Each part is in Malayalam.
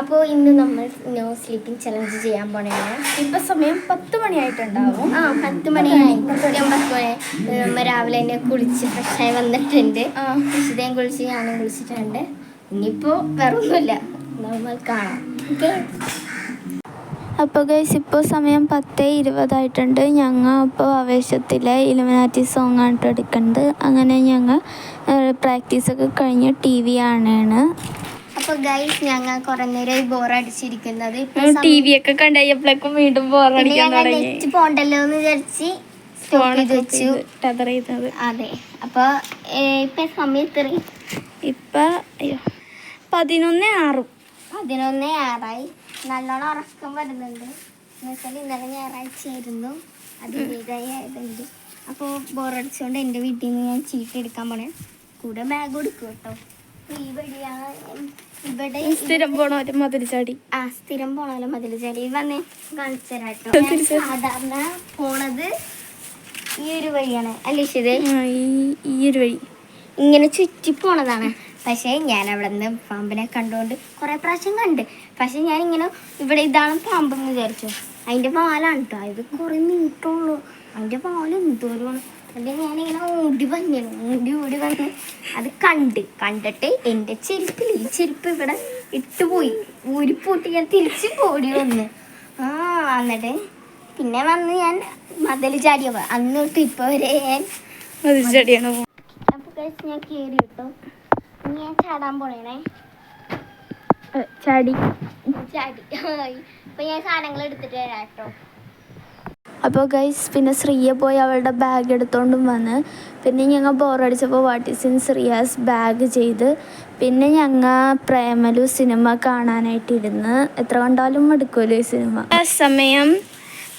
അപ്പോൾ ഇന്ന് നമ്മൾ നോ സ്ലീപ്പിംഗ് ചലഞ്ച് ചെയ്യാൻ പോണേ ഇപ്പൊ സമയം പത്ത് മണിയായിട്ടുണ്ടാവും. ആ പത്ത് മണിയായി ഞാൻ പത്ത് മണി. നമ്മ രാവിലെ തന്നെ കുളിച്ച് ഫ്രഷായി വന്നിട്ടുണ്ട്. ആ. വിശുദ്ധയും കുളിച്ച് ഞാനും കുളിച്ചിട്ടുണ്ട്. ഇനിയിപ്പോൾ വേറെ ഒന്നുമില്ല നമ്മൾ കാണാം. ഓക്കെ? അപ്പോൾ ഗൈസ് ഇപ്പോൾ സമയം പത്ത് ഇരുപതായിട്ടുണ്ട്. ഞങ്ങൾ ഇപ്പോൾ ആവേശത്തിലെ ഇലുമിനാറ്റി സോങ് ആണ് ട്ടോ എടുക്കുന്നത് അങ്ങനെ ഞങ്ങൾ പ്രാക്ടീസൊക്കെ കഴിഞ്ഞ് ടി വി കാണുകയാണ് അപ്പോൾ ഗൈസ് ഞങ്ങൾ കുറേ നേരമായി ബോർ അടിച്ചിരിക്കുന്നത്. ടി വി ഒക്കെ കണ്ടപ്പോഴേക്കും വീണ്ടും ബോറടിക്കാൻ നെറ്റ് പോണ്ടല്ലോ എന്ന് വിചാരിച്ച് വെച്ചു അതെ. അപ്പോൾ ഇപ്പൊ സമയം എത്ര ഇപ്പൊ അയ്യോ പതിനൊന്ന് ആറും. പതിനൊന്ന് ആറായി. നല്ലോണം ഉറക്കം വരുന്നുണ്ട്. എന്നുവെച്ചാൽ ഇന്നലെ ഞായറാഴ്ച ആയിരുന്നു അതിന്റെതായ ഇതുണ്ട് അപ്പോൾ ബോറടിച്ചുകൊണ്ട് എന്റെ വീട്ടിൽ നിന്ന് ഞാൻ ചീട്ടെടുക്കാൻ പോണേ. കൂടെ ബാഗ് കൊടുക്കും കേട്ടോ. ഈ വഴിയാണ് ഇവിടെ സ്ഥിരം ആ സ്ഥിരം പോണല്ലോ മതിൽ ചെടി. വന്നേ കാണിച്ചു തരാം കേട്ടോ ഞാൻ തിരിച്ച്. സാധാരണ പോണത് ഈ ഒരു വഴിയാണ്. ഈ ഒരു വഴി. ഇങ്ങനെ ചുറ്റി പോണതാണ്. പക്ഷേ ഞാൻ അവിടെ നിന്ന് പാമ്പിനെ കണ്ടുകൊണ്ട് കുറേ പ്രാവശ്യം കണ്ട്. പക്ഷെ ഞാൻ ഇങ്ങനെ ഇവിടെ ഇതാണ് പാമ്പെന്ന് വിചാരിച്ചു. അതിന്റെ പാലാണ് കേട്ടോ ഇത് കുറേ നീട്ടുള്ളൂ. അതിന്റെ പാൽ എന്തോരമാണ്. അല്ലെങ്കിൽ ഞാനിങ്ങനെ ഓടി വന്നു ഓടി ഓടി വന്ന് അത് കണ്ട് കണ്ടിട്ട് എന്റെ ചെരുപ്പിൽ ഈ ചെരുപ്പ് ഇവിടെ ഇട്ടുപോയി ഊരിപ്പൂട്ടി ഞാൻ തിരിച്ച് ഓടി വന്ന്. ആ എന്നിട്ട് പിന്നെ വന്ന് ഞാൻ മതിൽ ചാടിയ അന്ന് തൊട്ട് ഇപ്പോൾ വരെ ഞാൻ മതിൽ ചാടിയാണ്. പോ- അപ്പൊ guys ഞാൻ കേറി കിട്ടും. ഇനി ഞാൻ ചാടാൻ പോണേ ചാടി. ചാടി. ഇപ്പൊ ഞാൻ സാധനങ്ങൾ എടുത്തിട്ട് വരാം കേട്ടോ. അപ്പോൾ ഗൈസ് പിന്നെ ശ്രീയ പോയി അവളുടെ ബാഗ് എടുത്തോണ്ടും വന്ന്. പിന്നെ ഞങ്ങൾ ബോറടിച്ചപ്പോൾ what is in Sreeya's bag ചെയ്ത്. പിന്നെ ഞങ്ങൾ പ്രേമലു സിനിമ കാണാനായിട്ടിരുന്ന് എത്ര കണ്ടാലും എടുക്കുമല്ലോ ഈ സിനിമ ആ സമയം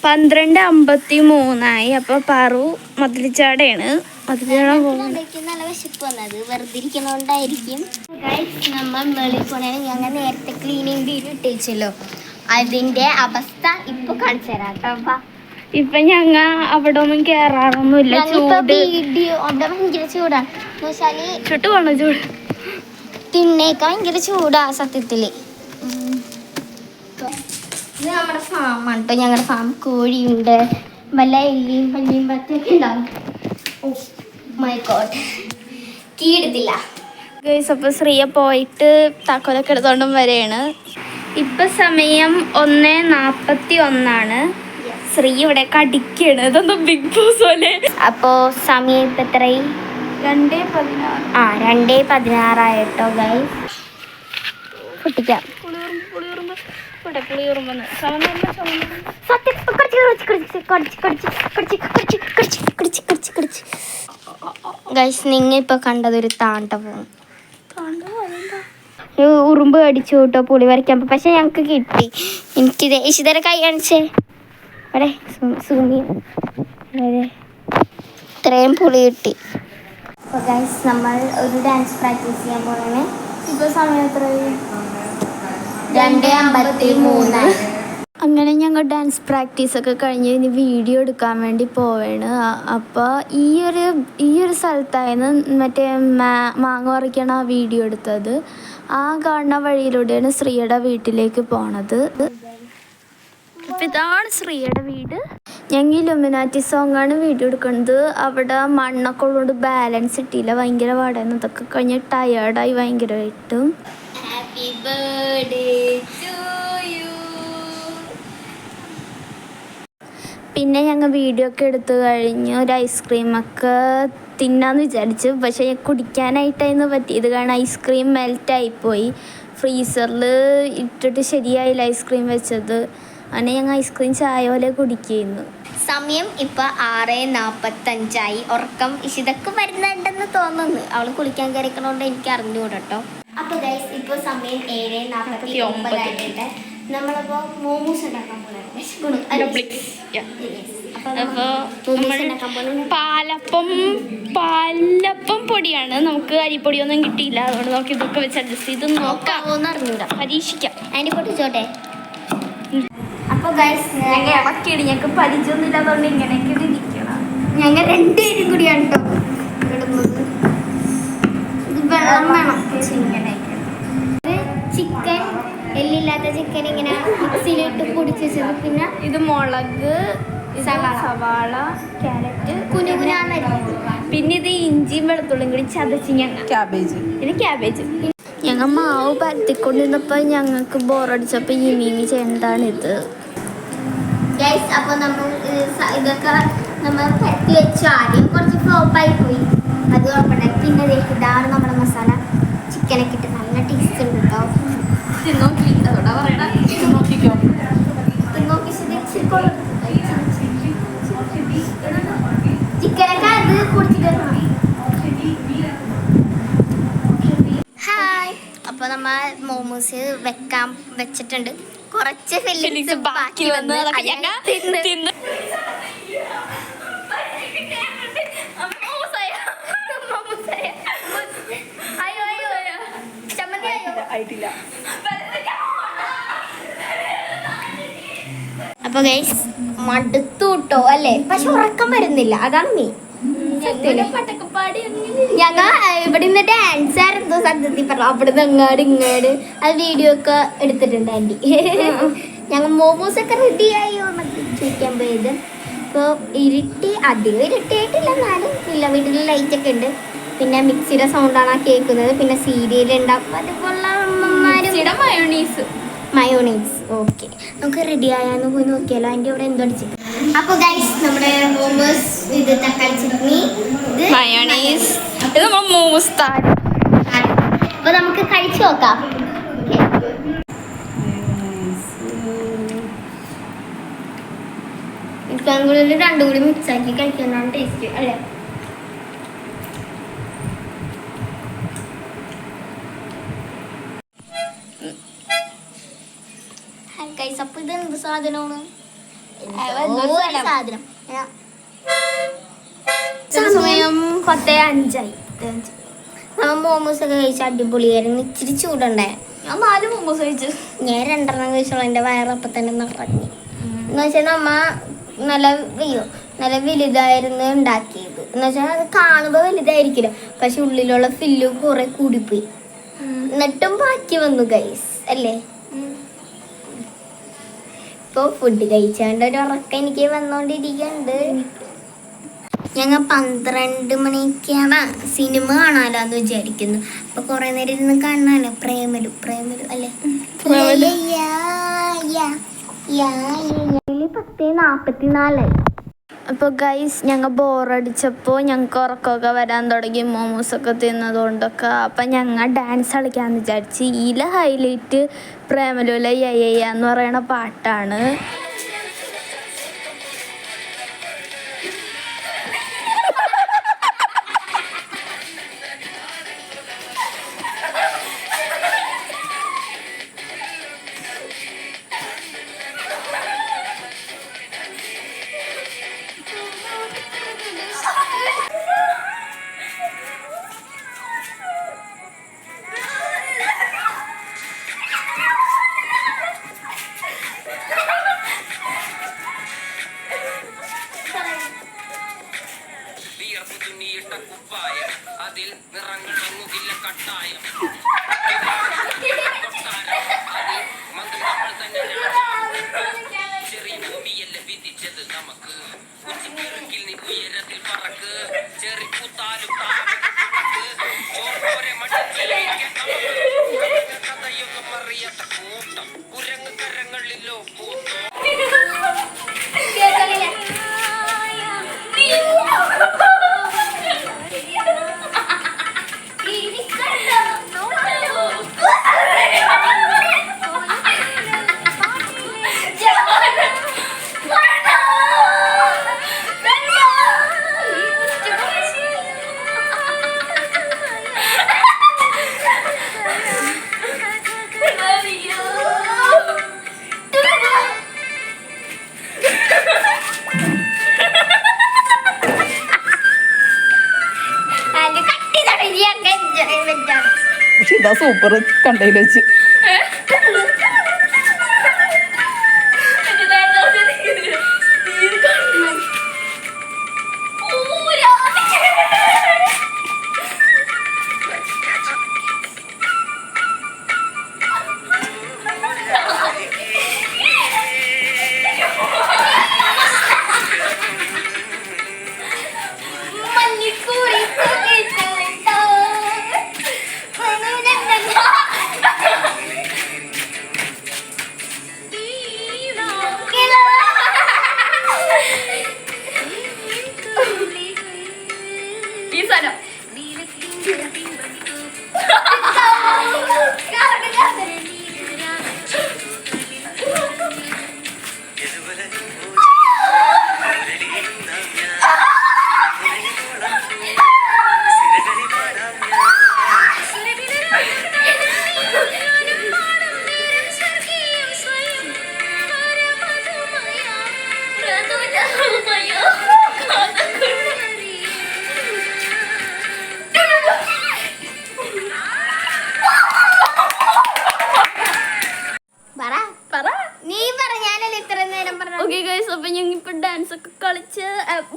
പന്ത്രണ്ട് അമ്പത്തി മൂന്നായി അപ്പൊ പാറു മതിലിച്ചാടയാണ് എനിക്ക് നല്ല വിശപ്പ് വന്നത്. വെറുതെ ഇരിക്കണോണ്ടായിരിക്കും നമ്മൾ വെളിയിൽ പോണേ ഞങ്ങൾ നേരത്തെ ക്ലീനിങ് വീഡിയോ ഇട്ടേച്ചല്ലോ. അതിന്റെ അവസ്ഥ ഇപ്പൊ കാണിച്ചു തരാം കേട്ടോ ഇപ്പൊ ഞങ്ങ അവിടെ ഒന്നും കേറാറൊന്നുമില്ല. ചൂട്. ഭയങ്കര ചൂടാണ് ചുട്ടു പോണ ചൂട്. തിന്നേക്ക ഭയങ്കര ചൂടാ സത്യത്തിൽ. ഇത് നമ്മുടെ ഫാമാണ് കേട്ടോ ഞങ്ങളുടെ ഫാം കോഴിയുണ്ട്. വല്ല എല്ലിയും പല്ലിയും പറ്റൊക്കെ ഉണ്ടാവും. ഓ മൈ ഗോഡ് കീടത്തില്ല. ഗൈസ് അപ്പോൾ ശ്രീയ പോയിട്ട് താക്കോലൊക്കെ എടുത്തോണ്ടും വരെയാണ്. ഇപ്പൊ സമയം ഒന്ന് നാപ്പത്തി ഒന്നാണ്. ശ്രീ ഇവിടെ കടിക്കാണ് ഇതൊന്നും ബിഗ് ബോസ് പോലെ അപ്പൊ സമയം ഇപ്പൊ എത്രയായി രണ്ടേ പതിനാറ് ആ രണ്ടേ പതിനാറായിട്ടോ ഗൈ പൊട്ടിക്കാം ഗൈസ് നിങ്ങൾ ഇപ്പൊ കണ്ടതൊരു താണ്ടവും താണ്ടവോ ഉറുമ്പ് അടിച്ചു കേട്ടോ പുളി വരയ്ക്കാൻ പക്ഷെ ഞങ്ങക്ക് കിട്ടി എനിക്കിത് ഇഷിതരെ കൈ കാണിച്ചേ അടെ സൂമി ഇത്രയും പുളി കിട്ടി. അപ്പോൾ നമ്മൾ ഒരു ഡാൻസ് പ്രാക്ടീസ് ചെയ്യാൻ പോവാണ്. ഇപ്പൊ സമയം എത്ര രണ്ട് അമ്പത്തി മൂന്ന് അങ്ങനെ ഞങ്ങൾ ഡാൻസ് പ്രാക്ടീസൊക്കെ കഴിഞ്ഞ് ഇനി വീഡിയോ എടുക്കാൻ വേണ്ടി പോവാണ്. അപ്പോൾ ഈ ഒരു ഈ ഒരു സ്ഥലത്തായിരുന്നു മറ്റേ മാ- മാങ്ങ പറിക്കണ ആ വീഡിയോ എടുത്തത്. ആ കാണുന്ന വഴിയിലൂടെയാണ് ശ്രീയുടെ വീട്ടിലേക്ക് പോണത്. ഇതാണ് ശ്രീയുടെ വീട്. ഞങ്ങൾ ഇലുമിനാറ്റി സോങ് ആണ് വീഡിയോ എടുക്കുന്നത്. അവിടെ മണ്ണൊക്കെ ഉള്ളതുകൊണ്ട് ബാലൻസ് കിട്ടിയില്ല ഭയങ്കര പാടായിരുന്നു. അതൊക്കെ കഴിഞ്ഞ് ടയേർഡായി ഭയങ്കരമായിട്ടും. ഹാപ്പി ബർത്ത്ഡേ പിന്നെ ഞങ്ങൾ വീഡിയോ ഒക്കെ എടുത്തു കഴിഞ്ഞ് ഒരു ഐസ്ക്രീമൊക്കെ തിന്നാന്ന് വിചാരിച്ചു. പക്ഷേ കുടിക്കാനായിട്ടായിരുന്നു പറ്റിയത്. കാരണം ഐസ്ക്രീം മെൽറ്റായിപ്പോയി ഫ്രീസറിൽ ഇട്ടിട്ട് ശരിയായില്ല ഐസ്ക്രീം വെച്ചത്. അങ്ങനെ ഞങ്ങൾ ഐസ്ക്രീം ചായ പോലെ കുടിക്കുന്നു. സമയം ഇപ്പൊ ആറ് നാപ്പത്തഞ്ചായി. ഉറക്കം ഇഷിതക്ക് വരുന്നുണ്ടെന്ന് തോന്നുന്നു. അവൾ കുളിക്കാൻ കയറിക്കണോണ്ട് എനിക്ക് അറിഞ്ഞുകൂടട്ടോ. അപ്പോൾ അപ്പൊ ഗൈസ് ഇപ്പൊ സമയം ഏഴ് നാപ്പത്തി ഒമ്പതായിട്ടുണ്ട് നമ്മളിപ്പോ മോമോസ് ഉണ്ടാക്കാൻ പാലപ്പം പാലപ്പം പൊടിയാണ്. നമുക്ക് അരിപ്പൊടിയൊന്നും കിട്ടിയില്ല. അതുകൊണ്ട് നമുക്ക് ഇതൊക്കെ വെച്ച് അഡ്ജസ്റ്റ് ചെയ്ത് നോക്കാം. പരീക്ഷിക്കാം. അതിന്റെ പൊട്ടിച്ചോട്ടെ? അപ്പൊ ഗൈസ് ഞങ്ങൾ ഇളക്കിയിടി ഞങ്ങൾക്ക് പരിചയമൊന്നുമില്ല അതുകൊണ്ട് ഇങ്ങനെയൊക്കെ ഇരിക്കണം ഞങ്ങൾ രണ്ടുപേരും കൂടിയാണ് കേട്ടോ ഇടുന്നത്. ഇത് വെള്ളം വേണം ഇങ്ങനെയൊക്കെ ചിക്കൻ എല്ലില്ലാത്ത ചിക്കൻ ഇങ്ങനെ മിക്സിയിലിട്ട് പൊടിച്ച് വെച്ചത്. പിന്നെ ഇത് മുളക് സവാള. ക്യാരറ്റ് കുനു കുനാന്നരിഞ്ഞത് പിന്നെ ഇത് ഇഞ്ചിയും വെളുത്തുള്ളിയും കൂടി ചതച്ച് ഞങ്ങൾ ക്യാബേജ്. പിന്നെ ക്യാബേജ്. ഞങ്ങൾ മാവ് പരത്തിക്കൊണ്ടിരുന്നപ്പോൾ ഞങ്ങൾക്ക് ബോറടിച്ചപ്പോൾ ഈ മീമി ചെയ്യേണ്ടതാണിത് ഗൈസ് അപ്പൊ നമ്മൾ ഇതൊക്കെ നമ്മൾ പരത്തി വെച്ചു. ആദ്യം കുറച്ച് ഫ്ലോപ്പായി പോയി. അത് കുഴപ്പമില്ല. പിന്നെ ഇതാണ് നമ്മുടെ മസാല. ചിക്കനൊക്കെ ഇട്ട് നല്ല ടേസ്റ്റ് ഉണ്ട് കേട്ടോ ചിക്കനൊക്കെ അത് കുടിച്ചിട്ട് ഹായ് അപ്പൊ നമ്മ മോമോസ് വെക്കാൻ വെച്ചിട്ടുണ്ട്. കുറച്ച് ഫില്ലിങ്സ് ബാക്കി വന്ന് തിന്ന്. തിന്ന്. ആയിട്ടില്ല അപ്പൊ ഗൈസ് മടുത്തു കിട്ടോ അല്ലേ? പക്ഷെ ഉറക്കം വരുന്നില്ല. അതാണ് മെയിൻ ഞങ്ങ ഇവിടെ നിന്ന് ഡാൻസ് ആയിരുന്നു സത്യത്തിൽ പറഞ്ഞു. അവിടുന്ന് അങ്ങാട് ഇങ്ങാട് അത് വീഡിയോ ഒക്കെ എടുത്തിട്ടുണ്ട് ആന്റി. ഞങ്ങൾ മോമോസ് ഒക്കെ റെഡി ആയോ എന്നൊക്കെ ചോദിക്കാൻ പോയത്. അപ്പോൾ ഇരുട്ടി അധികം ഇരുട്ടിയായിട്ടില്ല എന്നാലും ഇല്ല വീട്ടിൽ ലൈറ്റ് ഒക്കെ ഉണ്ട്. പിന്നെ മിക്സിയുടെ സൗണ്ടാണ് ആ കേൾക്കുന്നത്. പിന്നെ സീരിയൽ ഉണ്ടാക്കും. അതുപോലുള്ള അമ്മമാരും. മയോണീസ് മയോണീസ് ഓക്കെ നമുക്ക് റെഡി ആയാന്ന് പോയി നോക്കിയാലോ. അതിന്റെ ഇവിടെ എന്തോ അടിച്ചു അപ്പോൾ ഗൈസ് നമ്മുടെ മോമോസ് ഇത് തക്കാളി ചട്നി മയോണീസ് ഇത് നമ്മൾ മോമോസ് അപ്പൊ നമുക്ക് കഴിച്ചു നോക്കാം. കൂടി രണ്ടും കൂടി മിക്സ് ആക്കി കഴിക്കാനാണ് ടേസ്റ്റ് അല്ലേ? ഗൈസ് അപ്പോൾ ഇത് എന്ത് സാധനമാണ്? സാധനം. സമയം പത്തേ അഞ്ചായി. നമ്മൾ നമ്മ മോമോസ് ഒക്കെ കഴിച്ച അടിപൊളിയായിരുന്നു. ഇച്ചിരി ചൂടുണ്ടായ ഞാൻ നാല് മോമോസ് കഴിച്ചു. ഞാൻ രണ്ടെണ്ണം കഴിച്ചോളൂ. എന്റെ വയറപ്പം തന്നെ നിറഞ്ഞു. എന്ന് വെച്ചാൽ നമ്മ നല്ല അയ്യോ നല്ല വലുതായിരുന്നു ഉണ്ടാക്കിയത്. എന്ന് വെച്ചാൽ അത് കാണുമ്പോൾ വലുതായിരിക്കില്ല. പക്ഷെ ഉള്ളിലുള്ള ഫില്ല് കുറെ കൂടിപ്പോയി. എന്നിട്ടും ബാക്കി വന്നു ഗൈസ് അല്ലേ? ഇപ്പോൾ ഫുഡ് കഴിച്ചാണ്ട് ഒരു ഉറക്കം എനിക്ക് വന്നോണ്ടിരിക്കണ്ട് ഞങ്ങൾ പന്ത്രണ്ട് മണിക്കാണ് സിനിമ കാണാലോ എന്ന് വിചാരിക്കുന്നു. അപ്പൊ കുറെ നേരം ഇരുന്ന് കാണാലോ? പ്രേമലു പ്രേമലു അല്ലേ? പത്ത് നാപ്പത്തിനാലായി. അപ്പോൾ ഗൈസ് ഞങ്ങൾ ബോറടിച്ചപ്പോൾ ഞങ്ങൾക്ക് ഉറക്കമൊക്കെ വരാൻ തുടങ്ങി. മോമോസൊക്കെ തിന്നതുകൊണ്ടൊക്കെ. അപ്പം ഞങ്ങൾ ഡാൻസ് കളിക്കാമെന്ന് വിചാരിച്ച് ഇതിലെ ഹൈലൈറ്റ് പ്രേമലുല യയ്യ എന്ന് പറയുന്ന പാട്ടാണ്. time. സൂപ്പർ കണ്ടതിൽ വെച്ച്.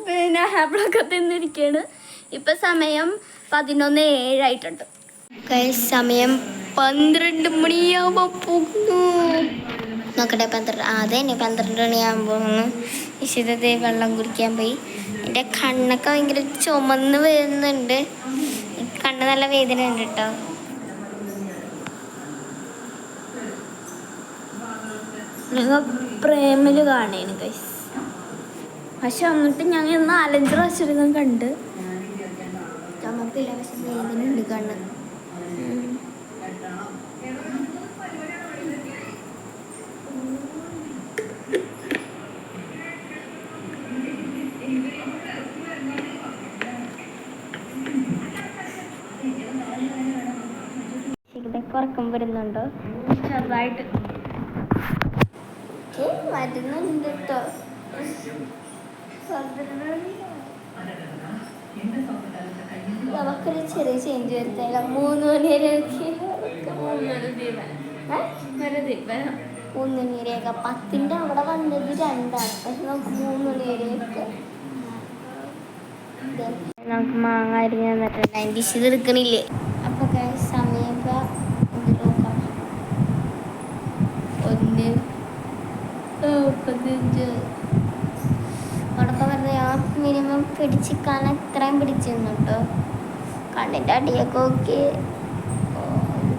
പിന്നെ ആപ്പിളൊക്കെ തിന്നിരിക്കുകയാണ് ഇപ്പം സമയം പതിനൊന്ന് ഏഴായിട്ടുണ്ട്. സമയം പന്ത്രണ്ട് മണിയാവുമ്പോൾ പോകുന്നു. നോക്കട്ടെ പന്ത്രണ്ട് അതെ തന്നെ പന്ത്രണ്ട് മണിയാകുമ്പോൾ പോകുന്നു വിശുദ്ധത്തെ വെള്ളം കുടിക്കാൻ പോയി. എന്റെ കണ്ണൊക്കെ ഭയങ്കര ചുമന്ന് വരുന്നുണ്ട് കണ്ണ് നല്ല വേദന ഉണ്ട് കേട്ടോ. പ്രേമിൽ കാണേന് ഗൈസ് പക്ഷെ എന്നിട്ട് ഞങ്ങൾ നാലഞ്ച് പ്രാവശ്യം കണ്ട്. ചുമപ്പില്ല പക്ഷെ വേദന ഉണ്ട് കണ്ണ് ഉറക്കം വരുന്നുണ്ടോ? ചെറുതായിട്ട്. വരുന്നുണ്ട് കേട്ടോ നമുക്കൊരു ചെറിയ ചേഞ്ച് വരുത്തില്ല മൂന്ന് മണി മൂന്ന് മണി വരെയൊക്കെ പത്തിന്റെ അവിടെ വന്നത് രണ്ടാണ്. പക്ഷെ നമുക്ക് മൂന്ന് മണി വരെയൊക്കെ നമുക്ക് മാങ്ങ അരിഞ്ഞ് തന്നിട്ടുണ്ട്. അതിന്റെ ഇശ് എടുക്കണില്ലേ? അപ്പൊ guys, സമയം ഇപ്പൊ ഇത് നോക്കാം. ഒന്ന് മുപ്പത്തഞ്ച് അവിടെ പറഞ്ഞ ആ മിനിമം പിടിച്ചിക്കാൻ എത്രയും പിടിച്ചിരുന്നു കേട്ടോ കണ്ണിന്റെ അടിയൊക്കെ ഓക്കെ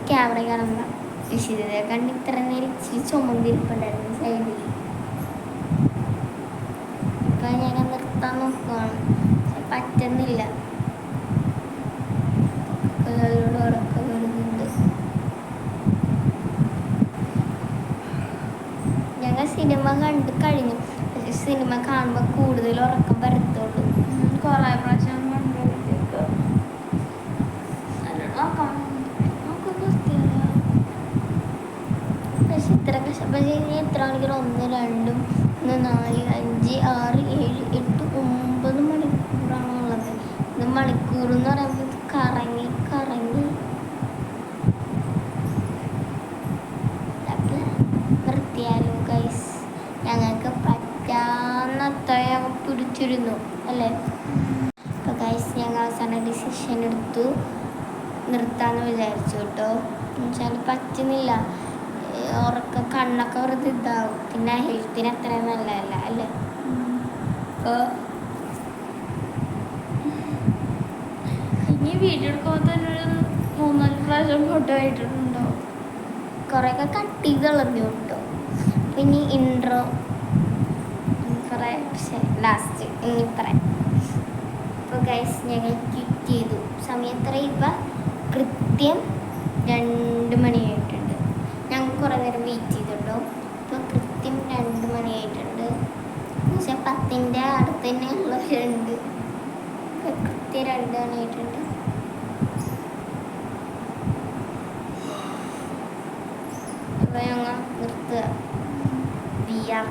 ക്യാമറ കാണുന്ന വിശുദ്ധ കണ്ട് ഇത്ര നേരം ഇച്ചിരി ചുമന്നിരിപ്പുണ്ടായിരുന്നു സൈഡിൽ ഇപ്പൊ ഞാൻ നിർത്താൻ നോക്കുവാണ്. പറ്റുന്നില്ല. ഞങ്ങൾ സിനിമ കണ്ട് കഴിഞ്ഞു. സിനിമ കാണുമ്പോൾ കൂടുതൽ ഉറക്കം വരത്തുള്ളൂ. കൊറേ പ്രാവശ്യം കണ്ടപ്പോഴത്തേക്ക് നോക്കാം പക്ഷെ ഇത്ര കഷ്ടപ്പെട്ട് ഇനി എത്ര മണിക്കൂർ ഒന്ന് രണ്ടും ഒന്ന് നാല് അഞ്ച് ആറ് ഏഴ് എട്ട് ഒമ്പത് മണിക്കൂറാണ് ഉള്ളത് ഇത് മണിക്കൂർ എന്ന് പറയുമ്പോൾ ഇത് കറങ്ങി കറങ്ങി ഇതൊക്കെ നിർത്തിയാലോ ഗൈസ് ഞങ്ങൾക്ക് പറ്റാന്നത്ര ഞങ്ങൾ പിടിച്ചിരുന്നു അല്ലേ അപ്പോൾ ഗൈസ് ഞങ്ങൾ അവസാനം ഡിസിഷൻ എടുത്തു നിർത്താന്ന് വിചാരിച്ചു കേട്ടോ. എന്നുവെച്ചാൽ പറ്റുന്നില്ല. ഉറക്ക കണ്ണൊക്കെ വെറുതെ ഇതാവും. പിന്നെ ഹെൽത്തിന് അത്ര നല്ലതല്ല അല്ലേ? അപ്പോൾ ഇനി വീഡിയോ എടുക്കുമ്പോൾ തന്നെ ഒരു മൂന്നാൽ പ്രാവശ്യം ഫോട്ടോ ആയിട്ടുണ്ടോ കുറേയൊക്കെ കട്ട് ചെയ്ത് കളഞ്ഞു കേട്ടോ. പിന്നെ ഇൻട്രോ കുറേ പക്ഷേ ലാസ്റ്റ് ഇനി പറയാം. അപ്പോൾ ഗൈസ് ഞങ്ങൾ ക്വിറ്റ് ചെയ്തു. സമയം എത്ര ഇപ്പം കൃത്യം രണ്ട് മണിയായിട്ടുണ്ട്. ഞങ്ങൾ കുറേ നേരം വെയിറ്റ് ചെയ്തിട്ടോ. ഇപ്പോൾ കൃത്യം രണ്ട് മണിയായിട്ടുണ്ട്. പക്ഷെ പത്തിന്റെ അടുത്ത് തന്നെ ഉള്ളവരുണ്ട് കൃത്യം രണ്ട് മണിയായിട്ടുണ്ട്. അപ്പോൾ ഞങ്ങൾ നിർത്തുക. V R